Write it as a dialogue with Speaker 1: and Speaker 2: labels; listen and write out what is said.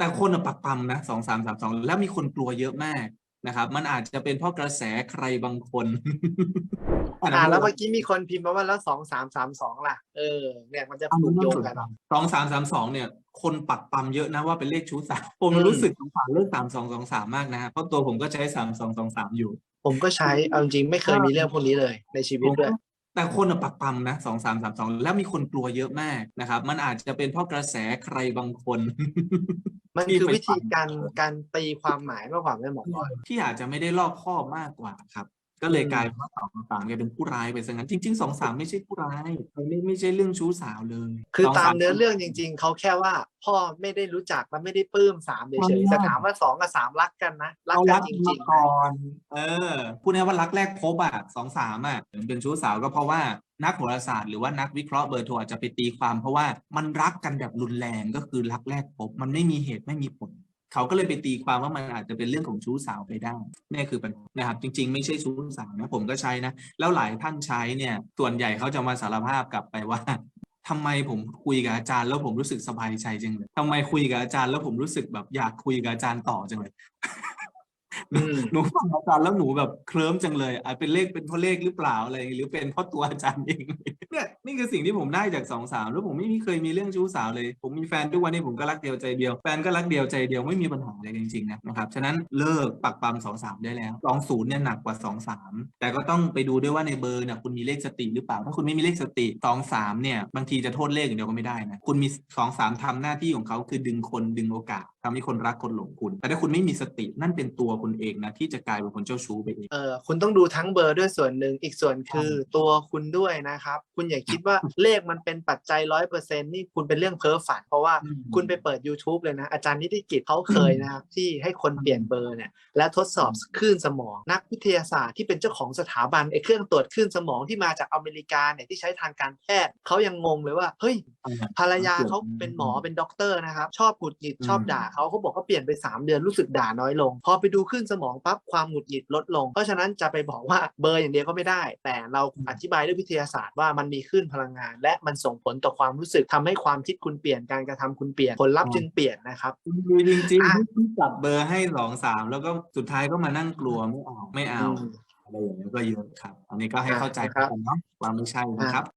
Speaker 1: แต่คนอะปักปั๊มนะสองสามสามสองแล้วมีคนกลัวเยอะมากนะครับ มันอาจจะเป็นเพราะกระแสใครบางคน
Speaker 2: อ่าแล้วเมื่อกี้มีคนพิมพ์มาว่าแล้วสองสามสามสองล่ะเออเนี่ยมันจะผูกโยงกัน
Speaker 1: สองสามสามสองเนี่ย คนปักปั๊มเยอะนะว่าเป็นเลขชู้สาวผม
Speaker 2: อืม
Speaker 1: รู้สึกสงสารเลขสามสองสองสามมากนะฮะเพราะตัวผมก็ใช้สามสองสองสามอยู่
Speaker 2: ผมก็ใช้เอาจริงๆไม่เคยมีเรื่องพวกนี้เลยในชีวิตด้วย
Speaker 1: แต่คนอะปักปั๊มนะสองสามสามสองแล้วมีคนกลัวเยอะมากนะครับ มันอาจจะเป็นเพราะกระแสใครบางคน
Speaker 2: มัน
Speaker 1: ที่
Speaker 2: คือ
Speaker 1: ไป
Speaker 2: วิธีการการตีความหมายมากกว่าแม่หมอบอย
Speaker 1: ที่อาจจะไม่ได้รอบคอบมากกว่าครับ ก็เลย
Speaker 2: อืม
Speaker 1: กลายเป็นว่าสองสามกลายเป็นผู้ร้ายไปซะงั้นจริงๆสองสามไม่ใช่ผู้ร้ายไม่ไม่ใช่เรื่องชู้สาวเลย
Speaker 2: คือ
Speaker 1: สง
Speaker 2: ตา
Speaker 1: ส
Speaker 2: มเนื้อเรื่องจริง ๆเขาแค่ว่า พ่อไม่ได้รู้จักและไม่ได้ปลื้มสามเฉยๆแต่ถามว่าสองกับสามรักกันนะรัก
Speaker 1: เขา
Speaker 2: กั
Speaker 1: รั
Speaker 2: น
Speaker 1: ก
Speaker 2: จ
Speaker 1: มา
Speaker 2: ริงๆ
Speaker 1: ก่อนเออพูดง่ายๆว่ารักแรกพบอะสองสามอะเป็นชู้สาวก็เพราะว่านักโหราศาสตร์หรือว่านักวิเคราะห์เบอร์โทรอาจจะไปตีความเพราะว่ามันรักกันแบบรุนแรงก็คือรักแรกพบ มันไม่มีเหตุไม่มีผล เขาก็เลยไปตีความว่ามันอาจจะเป็นเรื่องของชู้สาวไปได้นี่คือปัญหานะครับ จริง ๆ ไม่ใช่ชู้สาวนะผมก็ใช้นะ แล้วหลายท่านใช้เนี่ย ส่วนใหญ่เขาจะมาสารภาพกลับไปว่าทำไมผมคุยกับอาจารย์แล้วผมรู้สึกสบายใจจังเลยทำไมคุยกับอาจารย์แล้วผมรู้สึกแบบอยากคุยกับอาจารย์ต่อจังเลย
Speaker 2: อืม
Speaker 1: หนูฟังอาจารย์แล้วหนูแบบเคลิ้มจังเลยอาจเป็นเลขเป็นเพราะเลขหรือเปล่าอะไรอย่างงี้หรือเป็นเพราะตัวอาจารย์เองเนี่ย นี่คือสิ่งที่ผมได้จากสองสาวแล้วผมไม่เคยมีเรื่องชู้สาวเลย ผมมีแฟนทุกวันนี้ผมก็รักเดียวใจเดียว แฟนก็รักเดียวใจเดียวไม่มีปัญหาอะไรจริงๆนะนะครับ ฉะนั้นเลิกปักปั๊มสองสามได้แล้วสองศูนย์เนี่ยหนักกว่าสองสามแต่ก็ต้องไปดูด้วยว่าในเบอร์เนี่ยคุณมีเลขสติหรือเปล่า ถ้าคุณไม่มีเลขสติสองสามเนี่ยบางทีจะโทษเลขอย่างเดียวก็ไม่ได้นะ คุณมีสองสามทำหน้าที่ของเขาคือดึงคนดึงโอกาสทำให้คนรักคนหลงคุณ แต่ถ้าคุณไม่มีสตินั่นเป็นตัวคุณเองนะที่จะกลายเป็นคนเจ้าชู้ไปเอง
Speaker 2: เออคุณต้องดูทั้งเบอร์ด้วยส่วนหนึ่งอีกส่วนคือตัวคุณด้วยนะครับ คุณอย่าคิดว่าเลขมันเป็นปัจจัยร้อยเปอร์เซ็นนี่คุณเป็นเรื่องเพ้อฝัน เพราะว่า
Speaker 1: อืม
Speaker 2: คุณไปเปิด YouTube เลยนะ อาจารย์นิติกิจเขาเคยนะครับ ที่ให้คนเปลี่ยนเบอร์เนี่ยและทดสอบคลื่นสมอง นักวิทยาศาสตร์ที่เป็นเจ้าของสถาบันไอ้เครื่องตรวจคลื่นสมองที่มาจากอเมริกาเนี่ยที่ใช้ทางการแพทย์เขายังงงเลยว่าเฮ้ยภรรยาเขาเป็นหมอเป็นด็อกเตอร์นะครับ ชอบหงุดหงิด
Speaker 1: อืม
Speaker 2: ชอบด่าเขาเขาบอกเขาเปลี่ยนไป 3 เดือนรู้สึกด่าน้อยลง พอไปดูขึ้นสมองปั๊บความหงุดหงิดลดลง เพราะฉะนั้นจะไปบอกว่าเบอร์อย่างเดียวก็ไม่ได้ แต่เราอธิบายด้วยวิทยาศาสตร์ว่ามันมีขึ้นพลังงาน และมันส่งผลต่อความรู้สึกทำให้ความคิดคุณเปลี่ยนการกระทำคุณเปลี่ยนผลลัพธ์จึงเปลี่ยนนะครับ
Speaker 1: ดีจริง
Speaker 2: อะ
Speaker 1: ๆที่จัดเบอร์ให้สองสามแล้วก็สุดท้ายก็มานั่งกลัวไม่เอาไม่เอา
Speaker 2: อืม
Speaker 1: อะไรอย่างเงี้ยก็เยอะครับ อันนี้ก็ให้เข้าใจ
Speaker 2: ครับ
Speaker 1: กันเนาะว่าไม่ใช่นะครับ